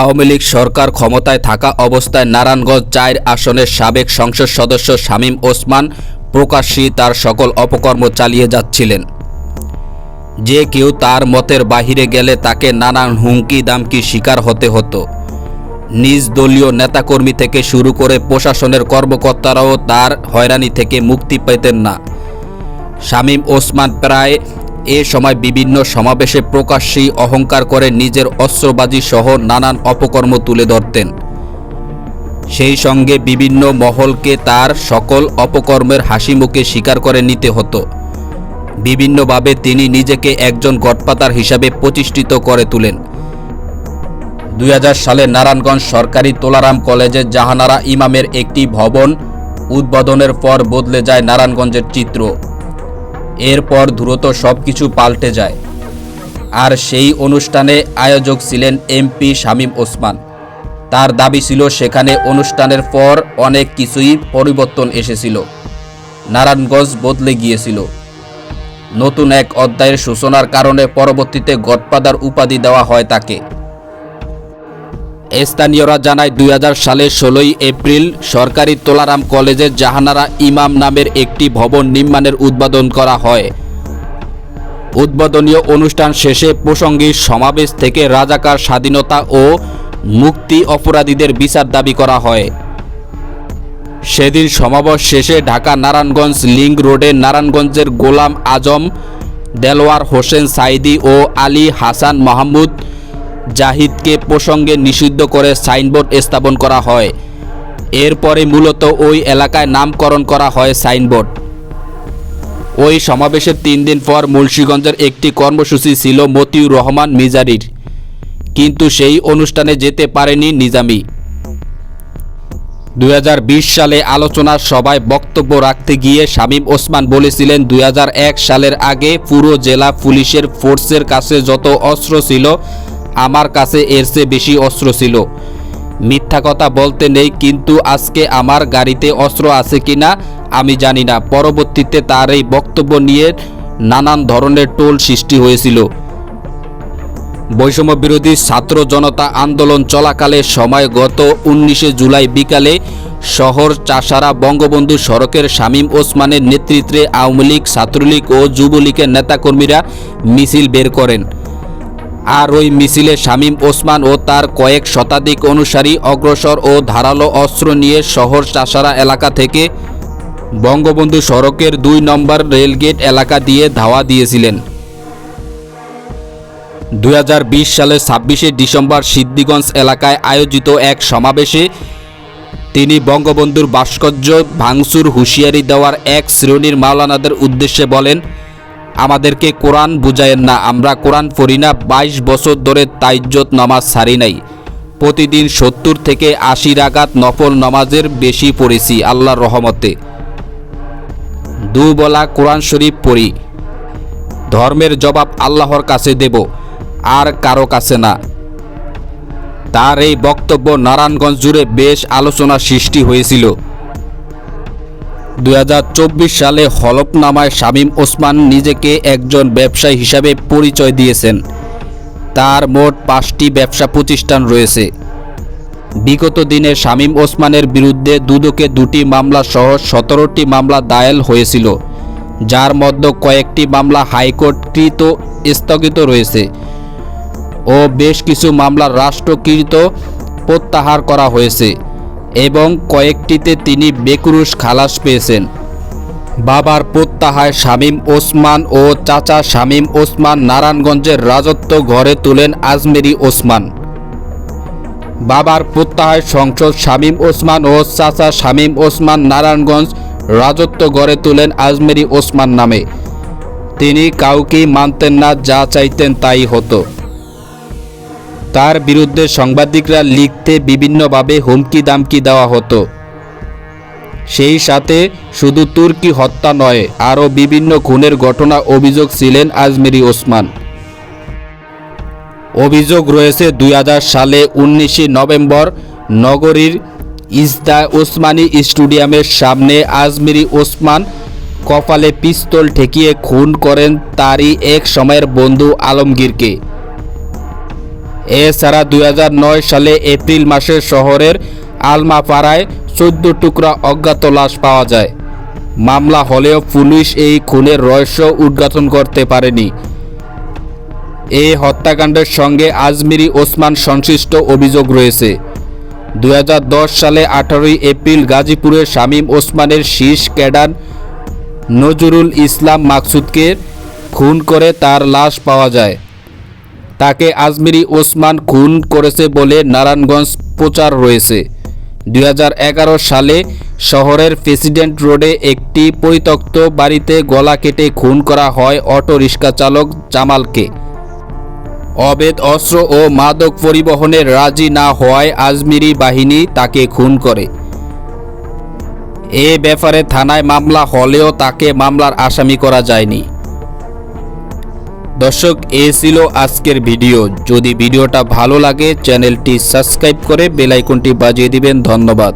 আওয়ামী লীগ সরকার ক্ষমতায় থাকা অবস্থায় নারায়ণগঞ্জ চার আসনের সাবেক সংসদ সদস্য শামীম ওসমান প্রকাশ্যেই তার সকল অপকর্ম চালিয়ে যাচ্ছিলেন। যে কেউ তার মতের বাহিরে গেলে তাকে নানান হুমকি দামকি শিকার হতে হতো। নিজ দলীয় নেতাকর্মী থেকে শুরু করে প্রশাসনের কর্মকর্তারাও তার হয়রানি থেকে মুক্তি পেতেন না। শামীম ওসমান প্রায় এ সময় বিভিন্ন সমাবেশে প্রকাশ্যেই অহংকার করে নিজের অস্ত্রবাজি সহ নানান অপকর্ম তুলে ধরতেন। সেই সঙ্গে বিভিন্ন মহলকে তার সকল অপকর্মের হাসি মুখে স্বীকার করে নিতে হতো। বিভিন্নভাবে তিনি নিজেকে একজন গডপাতার হিসাবে প্রতিষ্ঠিত করে তুলেন। দু হাজার সালে নারায়ণগঞ্জ সরকারি তোলারাম কলেজের জাহানারা ইমামের একটি ভবন উদ্বোধনের পর বদলে যায় নারায়ণগঞ্জের চিত্র। এরপর দ্রুত সব কিছু পাল্টে যায়। আর সেই অনুষ্ঠানে আয়োজক ছিলেন এমপি শামীম ওসমান। তার দাবি ছিল সেখানে অনুষ্ঠানের পর অনেক কিছুই পরিবর্তন এসেছিল। নারায়ণগঞ্জ বদলে গিয়েছিল। নতুন এক অধ্যায়ের সূচনার কারণে পরবর্তীতে গডপাদার উপাধি দেওয়া হয় তাকে। স্থানীয়রা জানায়, দুই সালের ষোলোই এপ্রিল সরকারি তোলারাম কলেজের জাহানারা ইমাম নামের একটি ভবন নির্মাণের উদ্বোধন করা হয়। উদ্বোধনীয় অনুষ্ঠান শেষে প্রসঙ্গিক সমাবেশ থেকে রাজাকার স্বাধীনতা ও মুক্তি অপরাধীদের বিচার দাবি করা হয়। সেদিন সমাবেশ শেষে ঢাকা নারায়ণগঞ্জ লিঙ্ক রোডে নারায়ণগঞ্জের গোলাম আজম, দেলোয়ার হোসেন সাইদি ও আলী হাসান মাহমুদ জাহিদকে প্রসঙ্গে নিষিদ্ধ করে সাইনবোর্ড স্থাপন করা হয়। এরপরে মূলত ওই এলাকায় নামকরণ করা হয় সাইনবোর্ড। ওই সমাবেশের তিন দিন পর মুন্সীগঞ্জের একটি কর্মসূচি ছিল মতিউর রহমান মিজারির। কিন্তু সেই অনুষ্ঠানে যেতে পারেনি নিজামি। দু হাজার বিশ সালে আলোচনার সভায় বক্তব্য রাখতে গিয়ে শামীম ওসমান বলেছিলেন দু হাজার এক সালের আগে পুরো জেলা পুলিশের ফোর্সের কাছে যত অস্ত্র ছিল আমার কাছে এর চেয়ে বেশি অস্ত্র ছিল। মিথ্যা কথা বলতে নেই, কিন্তু আজকে আমার গাড়িতে অস্ত্র আছে কিনা আমি জানি না। পরবর্তীতে তার এই বক্তব্য নিয়ে নানান ধরনের টোল সৃষ্টি হয়েছিল। বৈষম্য বিরোধী ছাত্র জনতা আন্দোলন চলাকালে সময় গত উনিশে জুলাই বিকালে শহর চাষারা বঙ্গবন্ধু সড়কের শামীম ওসমানের নেতৃত্বে আওয়ামী লীগ, ছাত্রলীগ ও যুবলীগের নেতাকর্মীরা মিছিল বের করেন। আর ওই মিছিলে শামীম ওসমান ও তার কয়েক শতাধিক অনুসারী অগ্রসর ও ধারালো অস্ত্র নিয়ে শহর চাষারা এলাকা থেকে বঙ্গবন্ধু সড়কের দুই নম্বর রেলগেট এলাকা দিয়ে ধাওয়া দিয়েছিলেন। দু হাজার বিশ সালের ছাব্বিশে ডিসেম্বর সিদ্দিগঞ্জ এলাকায় আয়োজিত এক সমাবেশে তিনি বঙ্গবন্ধুর ভাস্কর্য ভাঙচুর হুঁশিয়ারি দেওয়ার এক শ্রেণির মাওলানাদের উদ্দেশ্যে বলেন আমাদেরকে কোরআন বুঝায়েন না। আমরা কোরআন পড়ি না। বাইশ বছর ধরে তাইজ্জত নামাজ ছাড়ি নাই। প্রতিদিন সত্তর থেকে আশি রাগাত নফল নামাজের বেশি পড়েছি, আল্লাহর রহমতে। দুবেলা কোরআন শরীফ পড়ি। ধর্মের জবাব আল্লাহর কাছে দেব, আর কারও কাছে না। তার এই বক্তব্য নারায়ণগঞ্জ জুড়ে বেশ আলোচনা সৃষ্টি হয়েছিল। দু হাজার চব্বিশ সালে হলফনামায় শামীম ওসমান নিজেকে একজন ব্যবসায়ী হিসাবে পরিচয় দিয়েছেন। তার মোট পাঁচটি ব্যবসা প্রতিষ্ঠান রয়েছে। বিগত দিনে শামীম ওসমানের বিরুদ্ধে দুদকে দুটি মামলা সহ সতেরোটি মামলা দায়ের হয়েছিল, যার মধ্যে কয়েকটি মামলা হাইকোর্টকৃত স্থগিত রয়েছে ও বেশ কিছু মামলা রাষ্ট্রকৃত প্রত্যাহার করা হয়েছে। এবং কয়েকটিতে তিনি বেকুরুশ খালাস পেয়েছেন। বাবার প্রত্যাহায় শামীম ওসমান ও চাচা শামীম ওসমান নারায়ণগঞ্জের রাজত্ব ঘরে তুলেন আজমেরি ওসমান। বাবার প্রত্যাহায় সংসদ শামীম ওসমান ও চাচা শামীম ওসমান নারায়ণগঞ্জ রাজত্ব গড়ে তোলেন আজমেরি ওসমান নামে। তিনি কাউকেই মানতেন না, যা চাইতেন তাই হতো। তার বিরুদ্ধে সাংবাদিকরা লিখতে বিভিন্নভাবে হুমকি দামকি দেওয়া হতো। সেই সাথে শুধু তুর্কি হত্যা নয়, আরও বিভিন্ন খুনের ঘটনা অভিযোগ ছিলেন আজমেরি ওসমান। অভিযোগ রয়েছে দুই হাজার সালে উনিশে নভেম্বর নগরীর ইজদা ওসমানী স্টেডিয়ামের সামনে আজমেরি ওসমান কপালে পিস্তল ঠেকিয়ে খুন করেন তারই এক সময়ের বন্ধু আলমগীরকে। এছাড়া দু হাজার নয় সালে এপ্রিল মাসে শহরের আলমাপাড়ায় চোদ্দ টুকরা অজ্ঞাত লাশ পাওয়া যায়। মামলা হলেও পুলিশ এই খুনের রহস্য উদ্ঘাটন করতে পারেনি। এই হত্যাকাণ্ডের সঙ্গে আজমিরি ওসমান সংশ্লিষ্ট অভিযোগ রয়েছে। দু হাজার দশ সালে আঠারোই এপ্রিল গাজীপুরের শামীম ওসমানের শীষ ক্যাডার নজরুল ইসলাম মাকসুদকে খুন করে তার লাশ পাওয়া যায়। তাকে আজমিরি ওসমান খুন করেছে বলে নারায়ণগঞ্জ প্রচার রয়েছে। দুই হাজার এগারো সালে শহরের প্রেসিডেন্ট রোডে একটি পরিত্যক্ত বাড়িতে গলা কেটে খুন করা হয় অটো রিক্সা চালক জামালকে। অবেদ অস্ত্র ও মাদক পরিবহনে রাজি না হওয়ায় আজমিরি বাহিনী তাকে খুন করে। এ ব্যাপারে থানায় মামলা হলেও তাকে মামলার আসামি করা যায়নি। দর্শক, এ ছিল আজকের ভিডিও। যদি ভিডিওটা ভালো লাগে, চ্যানেলটি সাবস্ক্রাইব করে বেলাইকনটি বাজিয়ে দিবেন। ধন্যবাদ।